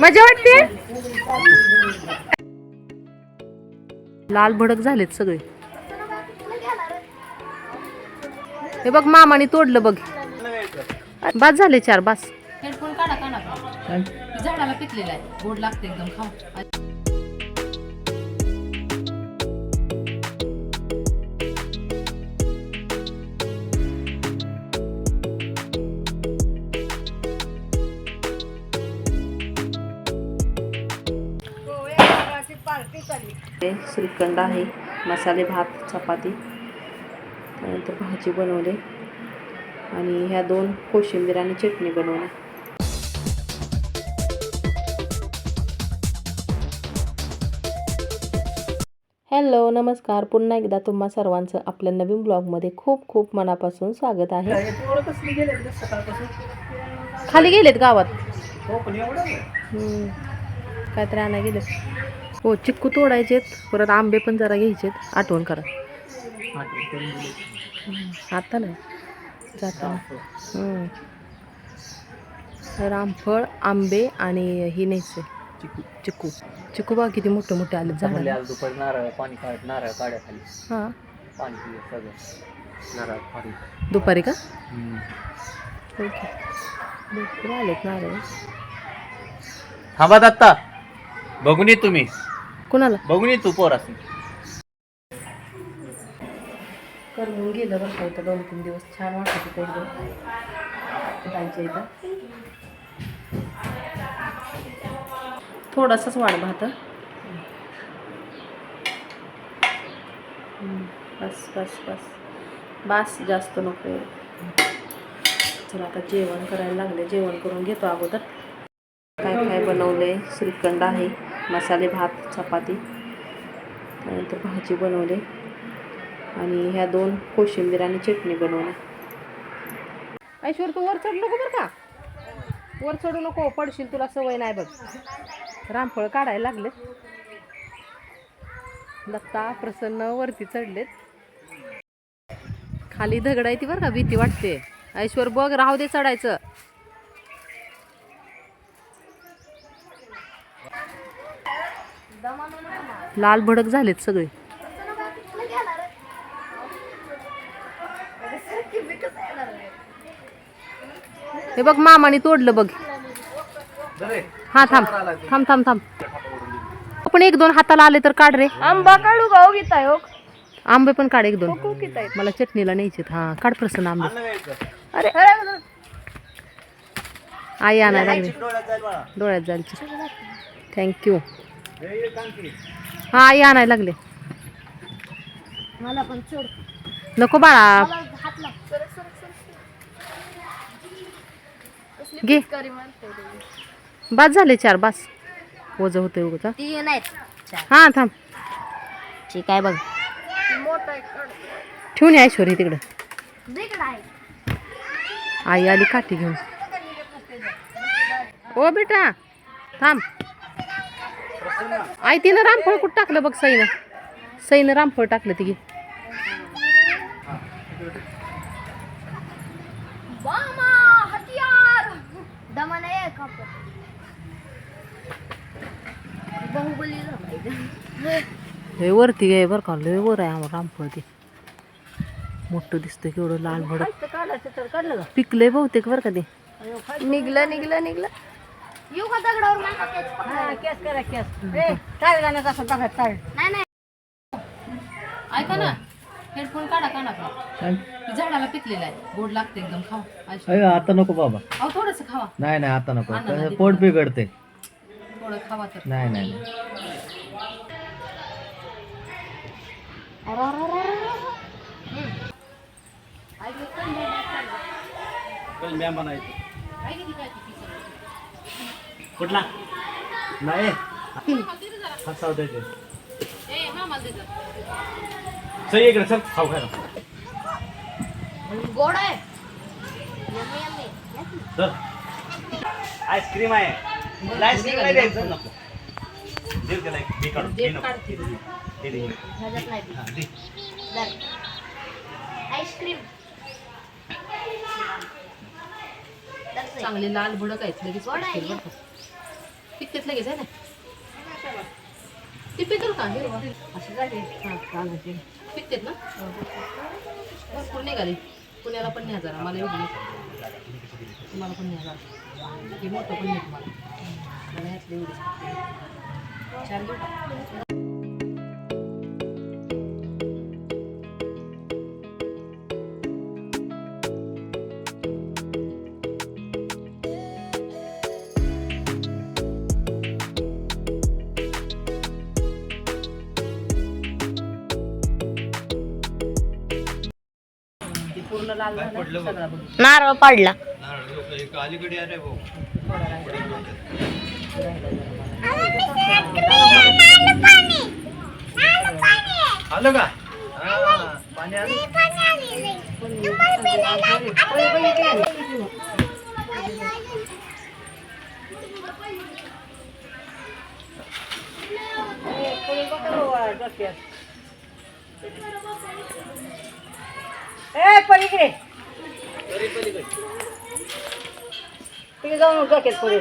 मजा वाटते? लाल भडक झालेत सगळे. हे बघ मामाने तोडलं बघ. बास झाले चार बास. हेडफोन काढा काढा. झाडाला पिकलेला आहे. गोड लागते एकदम खाऊ. श्रीखंड आहे. मसाले भात चपाती. त्यानंतर भाजी बनवली. आणि ह्या दोन कोशिंबीर आणि चटणी बनवली. हॅलो नमस्कार. पुन्हा एकदा तुम्हा सर्वांचं आपल्या नवीन ब्लॉगमध्ये खूप खूप मनापासून स्वागत आहे. खाली गेलेत गावात. हम्म. काहीतरी आणा गेले हो चिक्कू तोडायचेत परत आंबे पण जरा घ्यायचेत. आठवण करा. आता नाही. हम्म. रामफळ आंबे आणि ही न्यायचे. चिक्कू चिक्कू बघा किती मोठे मोठे आले झाड आज दुपारी नारळ पाणी काढ नारळ काढ्या खाली. हां. पाणी पिलं सगळं. नारळ पाणी दुपारी का? ओके. भरपूर आलेत नारळ. थांबा दत्ता. बघून ये तुम्ही. कुणाला? बघून ये तू पोरास करमून गेलं बरं इथं दोन तीन दिवस. छान वाटत होतं जायचं इथं. थोडासाच वाढ भात बस बस बस. बास जास्त नको. चला आता जेवण करायला लागले. जेवण करून घेतो अगोदर. काय काय बनवले श्रीखंड आहे. मसाले भात चपाती त्यानंतर भाजी बनवली आणि ह्या दोन कोशिंबीर आणि चटणी बनवली. ऐश्वर तू वर चढू नको बरं का? वर चढू नको पडशील तुला सवय नाही बघ. रामफळ काढायला लागले. दत्ता प्रसन्न वरती चढलेत. खाली दगड आहे ती बरं का भीती वाटते. ऐश्वर बघ राहू दे चढायचं. लाल भडक झालेत सगळे. हे बघ मामाने तोडलं बघ. हा थांब. थांब थांब थांब. आपण एक दोन हाताला आले तर काढ रे. आंबा काढू गाव घेताय हो आंबे पण काढ एक दोन. मला चटणीला न्यायचे हा काढ प्रसन्न आंबे. अरे. आई आणायला लागली. डोळ्यात जायची थँक्यू हा आई आणायला लागले. मला पण नको बाळा. हात लाव. सरक सरक सरक घे. बास झाले चार बास. ओझ होते उगच ती नाहीत हा थांब. ठीक आहे बघ. मोठा. ठेवून ये ऐश्वर्या तिकडं. आई आली काठी घेऊन. ओ बेटा थांब. आई तिनं रामफळ कुठं टाकलं बघ सईनं? सईनं रामफळ टाकलं तिघे. लय वरती गे बरं का लय वर आहे आम्हाला रामफळ ते. मोठं दिसतंय केवढं लाल भडक. पिकलंय बहुतेक बरं का ते. निघलं निघलं निघलं. येऊ का दगडावर केस करा केस. नाही नाही. ऐका ना हेडफोन काढा काना झाडाला पिकलेला आहे. गोड लागते एकदम खावा. आता नको बाबा. अहो थोडस खावा. नाही नाही आता नको. कसं पोट बिघडते. थोडं खावा तर. नाही नाही नाही. कुठला नाही चल इकडे चल खाऊ खायला गोड आहे. चल आईस्क्रीम आहे आईस्क्रीम नाही द्यायचं नको दे त्याला एक हे काढून हे नको. काढते. हे दे, हे दे. ह्याच्यात नाही ती. हा, दे. धर. आईस्क्रीम चांगले लाल भडक आहेत लगेच गोड आहे पिकतील हे. बरं का. पिकतेत लगेच आहे ना. ते पिकल का. अशी झाली पिकतेत ना भरपूर निघाली. पुण्याला पण न्या जरा मला एवढी तुम्हाला पण न्या जरा. हे मोठं पण नाही तुम्हाला. मला ह्यातली एवढीच. चार घेऊ लाल झालं? सगळा बघ. नारळ पाडला. अलीकडे अरे भाऊ आलं का? हा, पाणी आलं. ए पलीकडे. तिकडे जाऊन डोक्यात पुढे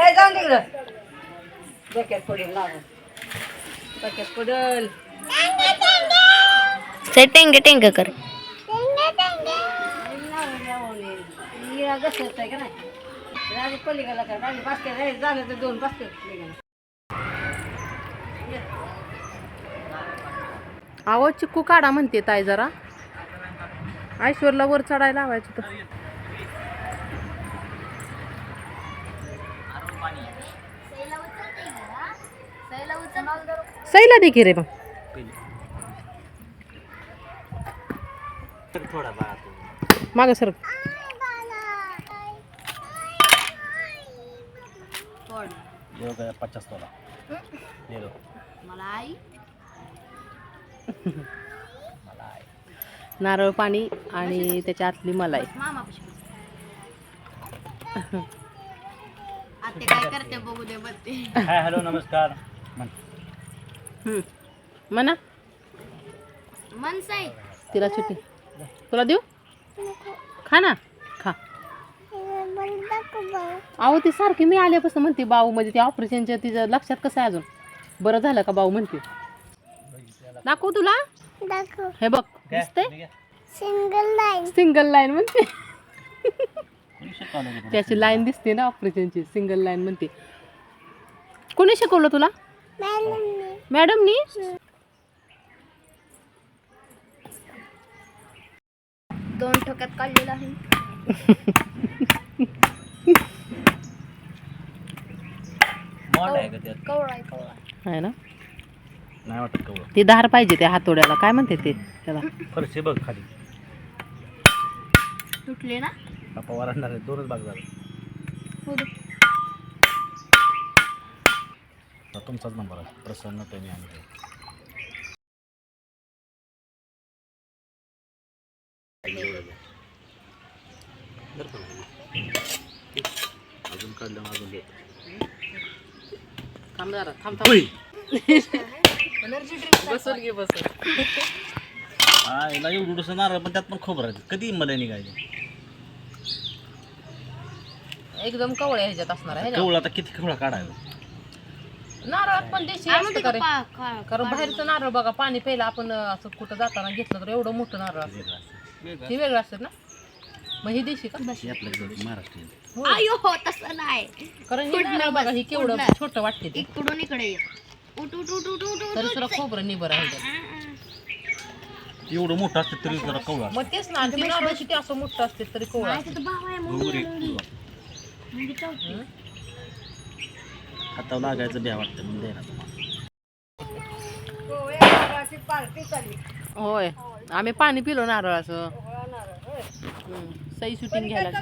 ए जाऊन तिकडं. डोक्यात पडेल लागून डोक्यात पडल. से टेंगे टेंगे कर. आहो चिक्कू काढा म्हणते ताई जरा. ऐश्वरला वर चढायला लावायचं तर. सैला दे की रे मग. थोडा माग सर. पचास तोला? नारळ पाणी आणि त्याच्या आतली मलाई. काय करते बघू दे बघते. हाय हॅलो नमस्कार. म्हण. मनसाई. तिला सुट्टी. तुला देऊ? खा ना. खा. अहो ती सारखी मी आल्यापासून म्हणते बाऊ म्हणजे ते ऑपरेशनच्या तिचं लक्षात कसं आहे अजून? बरं झालं का बाऊ म्हणते. दाखवू तुला. हे बघ? दिसते. सिंगल लाईन म्हणते. शिकवलं की तुला? त्याची लाईन दिसते ना ऑपरेशनची सिंगल लाईन म्हणते. कोणी शिकवलं तुला? मॅडमनी दोन ठोक्यात काढलेला आहे. मॉड आहे का त्यात? कवळा आहे कवळा आहे. ना? नाही वाटत कवर ती धार पाहिजे त्या हातोड्याला. काय म्हणते ते? त्याला. फरशी बघ खाली. तुटले ना? बापा वरडणार आहे दोनच भाग झाले. हो दे. हा तुमचाच नंबर आहे. प्रसन्न प्रेमी आणि अजून काढलं अजून थांब जरा थांब थांब बसल घे बसल. हा याला एवढं डोसं नारळ पण त्यात पण खोबरं आहे कधी मला निघायचे? एकदम कवळे ह्याच्यात असणार आहे ना. कवळ आता किती कवळा काढायचा? नारळात पण देशी असतं का रे? कारण बाहेरचं नारळ बघा पाणी प्यायला आपण असं कुठं जाताना घेतलं तर एवढं मोठं नारळ असतं. हे वेगळं असतं ना? मग ही देशी. का हे महाराष्ट्रीयन. हो. आयो हो तसं नाही. कारण हे नारळ बघा ही केवढं छोटं वाटते ते. इकडून इकडे ये. उठ उठ उठ उठ उठ तरी सुद्धा खोबरं निबर आहे. एवढं मोठं असतं तरी जरा कवळा मग तेच ना ती असं मोठं असते तरी कोवळा असते. तिथं भाव आहे घुगरी. म्हणजे चौथी हातावर लागायचं वाटतं म्हणून द्यायला तुम्हाला पार्टी चालली होय आम्ही पाणी पिलो नारळाचं. हम्म. सई शूटिंग घ्यायला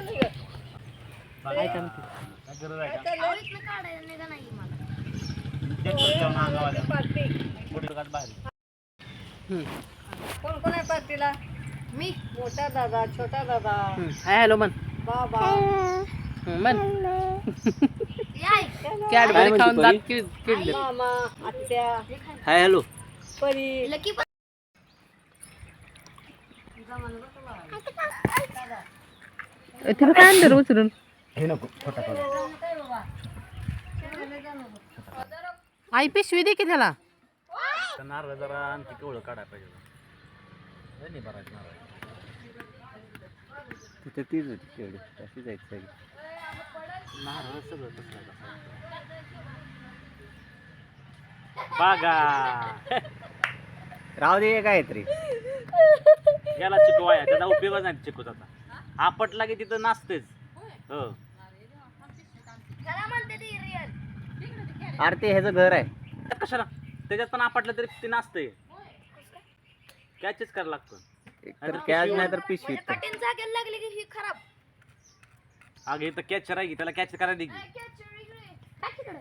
ऐका. कोण कोण आहे पार्टीला? मी. मोठा दादा छोटा दादा. हाय हॅलो म्हण. बाबा. कॅडबरी खाऊन दात परी? किड- किडले. Hi hello. लकी पण तिला काय आणलं रे उचलून? हे नको खोटा आई पिशवी दे की त्याला. नारळ जरा आणखी केवढं काढायला पाहिजे नाही भरायचं नारळ. तिथे तीच होती केवढी अशी जायची सगळी. नारळ सगळं कसं बागा. राहू दे काहीतरी गेला चिकू वाया त्याचा उपयोगच नाही चिकूचा आता आपटला की तिथं नाचतेच. हो. त्याला म्हणते ती रिअल अरे ते ह्याचं घर आहे. कशाला? त्याच्यात पण आपटलं तरी ते नाचतंय कॅचच करायला लागतं. तर कॅच नाही तर पिशवी कठीण जागेला लागली की ही खराब. अगं इथं कॅचर आहे की त्याला कॅच करायला दे की टाक तिकडं.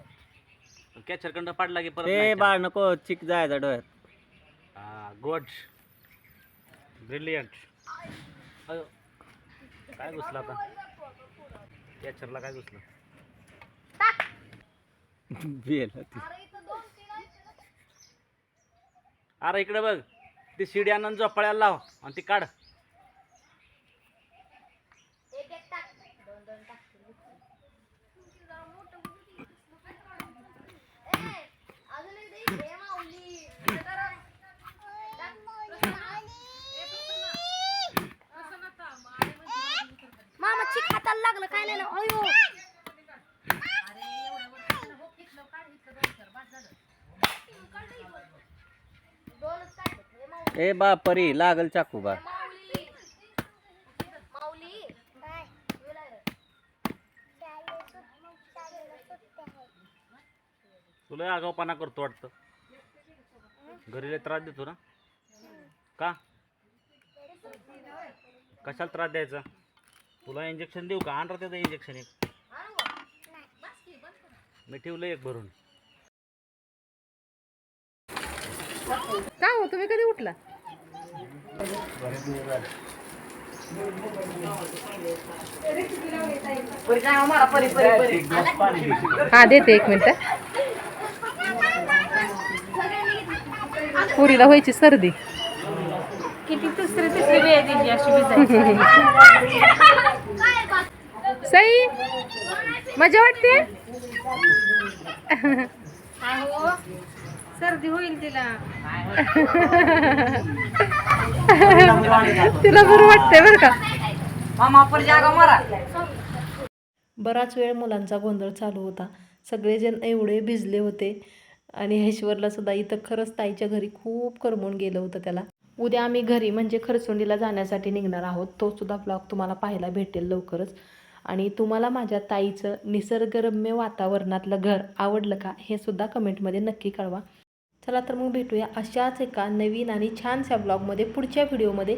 कॅचर कंड पाडला की परत ते नाही बाळ नको चिक जायचा डोळ्यात. गुड ब्रिलियंट काय घुसलं आता? कॅचरला काय घुसलं. अरे इकडे बघ. ती शिडी आणून झोपाळ्याला लाव आणि ती काढ एक एक टाक दोन दोन टाक ए, अजून एक दे. ए, माऊली. टाक. मामा चिक हाताला लागलं काय नाही ना अयो दोनच काढले. ए, माऊली. ए बा परी लागल चाकू बा. तुला आगावपणा करतो वाटतं. घरी लय त्रास देतो ना. का? कशाला त्रास द्यायचा? तुला इंजेक्शन देऊ का? आणणार त्याचं इंजेक्शन एक. मी ठेवलं एक भरून. का हो? तुम्ही कधी उठला? हा देते एक मिनिट. पुरीला व्हायची सर्दी. किती तिसरी वेळ अशी सई मजा वाटते? सर्दी होईल तिला. तिला बरं वाटतंय बरं का. बराच वेळ मुलांचा गोंधळ चालू होता. सगळेजण एवढे भिजले होते आणि ऐश्वरला सुद्धा इथं खरंच ताईच्या घरी खूप करमून गेलं होतं त्याला. उद्या आम्ही घरी म्हणजे खरसुंडीला जाण्यासाठी निघणार आहोत. तो सुद्धा ब्लॉग तुम्हाला पाहायला भेटेल लवकरच. आणि तुम्हाला माझ्या ताईचं निसर्गरम्य वातावरणातलं घर आवडलं का हे सुद्धा कमेंटमध्ये नक्की कळवा. चला तर मग भेटूया अशाच एका नवीन आणि छानशा ब्लॉगमध्ये पुढच्या व्हिडिओमध्ये